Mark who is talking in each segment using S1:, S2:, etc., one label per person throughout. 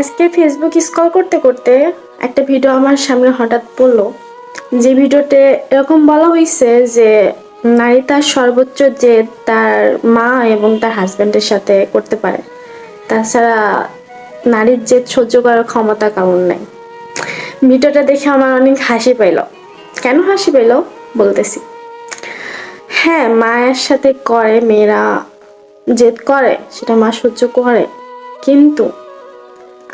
S1: আজকে Facebook scroll করতে করতে একটা ভিডিও আমার সামনে হঠাৎ পড়ল। যে ভিডিওতে এরকম বলা হয়েছে যে, নারী তার সর্বোচ্চ যে তার মা এবং তার হাজব্যান্ডের সাথে করতে পারে, তাছাড়া নারীর জেদ সহ্য করার ক্ষমতা কারণ নেই। ভিডিওটা দেখে আমার অনেক হাসি পাইল। কেন হাসি পাইল? বলতেছি। হ্যাঁ মায়ের সাথে করে, মেয়েরা জেদ করে, সেটা মা সহ্য করে। কিন্তু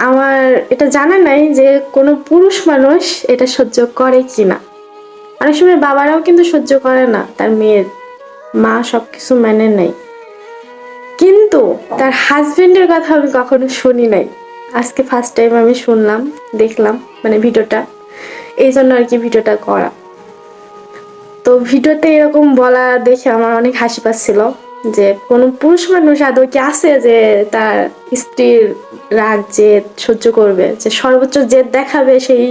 S1: আমার এটা জানা নাই যে কোনো পুরুষ মানুষ এটা সহ্য করে কি না। অনেক সময় বাবারাও কিন্তু সহ্য করে না, তার মেয়ের মা সব কিছু মেনে নেয়। কিন্তু তার হাজবেন্ডের কথা আমি কখনো শুনি নাই। আজকে ফার্স্ট টাইম আমি শুনলাম, দেখলাম মানে ভিডিওটা। এই জন্য আর কি ভিডিওটা করা। তো ভিডিওতে এরকম বলা দেখে আমার অনেক হাসি পাচ্ছিল যে কোনো পুরুষ মানুষ আদৌ কি আছে যে তার স্ত্রীর রাগ জেদ সহ্য করবে, যে সর্বোচ্চ জেদ দেখাবে, সেই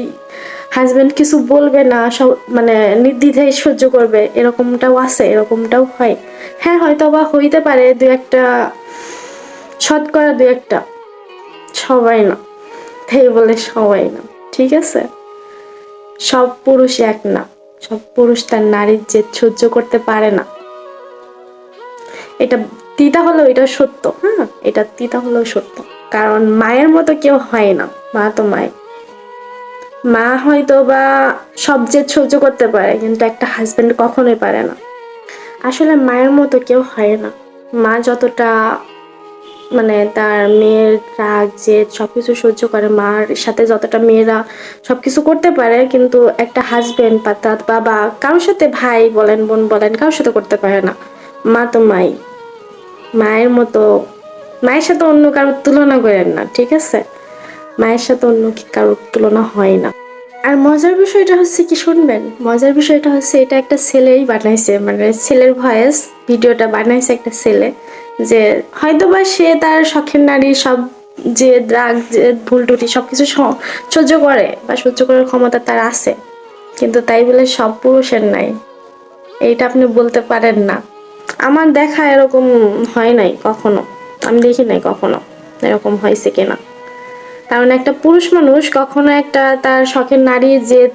S1: হাজবেন্ড কিছু বলবে না, সব মানে নির্দ্বিধায় সহ্য করবে, এরকমটাও আছে, এরকমটাও হয়। হ্যাঁ হয়তো বা হইতে পারে, দু একটা, শতকরা দু একটা। সবাই না তাই বলে সবাই না, ঠিক আছে? সব পুরুষ এক না, সব পুরুষ তার নারীর জেদ সহ্য করতে পারে না। এটা তিতা হলেও এটা সত্য হ্যাঁ এটা তিতা হলেও সত্য। কারণ মায়ের মতো কেউ হয় না, মা তো মায় মা হয়তো বা সব জেদ সহ্য করতে পারে, কিন্তু একটা হাজবেন্ড কখনোই পারে না। আসলে মায়ের মতো কেউ হয় না। মা যতটা মানে তার মেয়ের রাগ, জেদ সব কিছু সহ্য করে, মার সাথে যতটা মেয়েরা সব কিছু করতে পারে, কিন্তু একটা হাজবেন্ড বা তার বাবা কারোর সাথে ভাই বলেন, বোন বলেন, কারোর সাথে করতে পারে না। মা তো মাই। মায়ের মতো মায়ের সাথে অন্য কারোর তুলনা করেন না, ঠিক আছে? মায়ের সাথে অন্য কারোর তুলনা হয় না। আর মজার বিষয়টা হচ্ছে কি, শুনবেন? মজার বিষয়টা হচ্ছে এটা একটা ছেলেই বানাইছে মানে ছেলের ভয়েস, ভিডিওটা বানাইছে একটা ছেলে, যে হয়তোবা সে তার শখের নারী, সব যে রাগ যে ভুল টুটি সব কিছু সহ্য করে বা সহ্য করার ক্ষমতা তার আছে। কিন্তু তাই বলে সব পুরুষের নাই। এইটা আপনি বলতে পারেন না। আমার দেখা এরকম হয় নাই কখনো। আমি দেখি নাই কখনো, এরকম হয়েছে কিনা। কারণ একটা পুরুষ মানুষ কখনো একটা তার শখের নারী জেদ,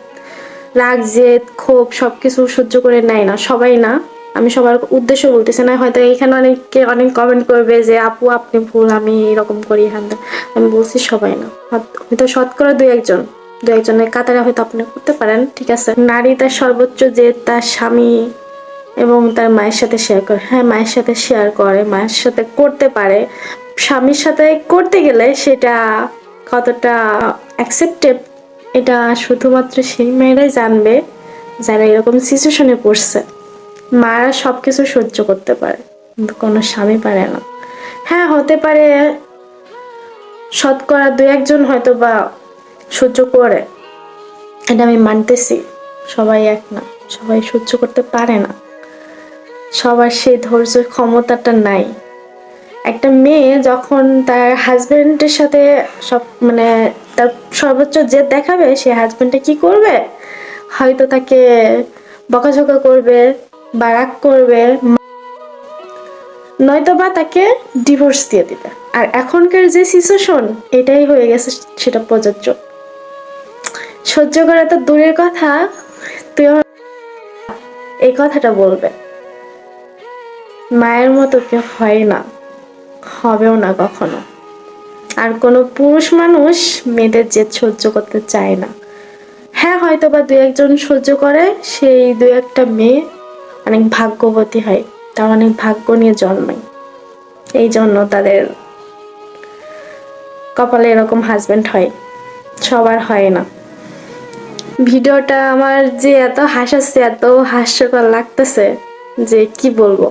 S1: রাগ, জেদ, ক্ষোভ সব কিছু সহ্য করে নেয় না, সবাই না। আমি সবার উদ্দেশ্য বলতেছি না, হয়তো এখানে অনেকে অনেক কমেন্ট করবে যে, আপু, আপনি ভুল, আমি এরকম করি, হ্যান আমি বলছি সবাই না। হয়তো শতকরা দুই একজন দু একজনের কাতারে হয়তো আপনি করতে পারেন, ঠিক আছে? নারী তার সর্বোচ্চ যে তার স্বামী এবং তার মায়ের সাথে শেয়ার করে হ্যাঁ মায়ের সাথে শেয়ার করে, মায়ের সাথে করতে পারে। স্বামীর সাথে করতে গেলে সেটা কতটা অ্যাকসেপ্টেড এটা শুধুমাত্র সেই মেয়েরাই জানবে যারা এরকম সিচুয়েশনে পড়ছে। মারা সব কিছু সহ্য করতে পারে, কিন্তু কোনো স্বামী পারে না। হ্যাঁ হতে পারে, শতকরা দু একজন হয়তো বা সহ্য করে। এটা আমি মানতেছি, সবাই এক না, সবাই সহ্য করতে পারে না। সবার সেই ধৈর্য ক্ষমতাটা নাই। একটা মেয়ে যখন তার হাজবেন্ডের সাথে সব মানে তার সর্বোচ্চ জেদ দেখাবে, সে হাজবেন্ডে কি করবে? হয়তো তাকে বকাঝকা করবে বা রাগ করবে নয়তো বা তাকে ডিভোর্স দিয়ে দিবে। আর এখনকার যে সিচুয়েশন এটাই হয়ে গেছে সেটা প্রযোজ্য। সহ্য করা তো দূরের কথা, তুই আমার এই কথাটা বলবে। মায়ের মতো কেউ হয় না, হবেও না কখনো। আর কোনো পুরুষ মানুষ মেয়েদের জেদ সহ্য করতে চায় না। হ্যাঁ হয়তো বা দু একজন সহ্য করে, সেই দু একটা মেয়ে অনেক ভাগ্যবতী হয়, তার অনেক ভাগ্য নিয়ে জন্মায়। এই জন্য তাদের কপালে এরকম হাজবেন্ড হয়, সবার হয় না। ভিডিওটা আমার যে এত হাসাচ্ছে, এত হাস্যকর লাগতেছে যে কি বলব?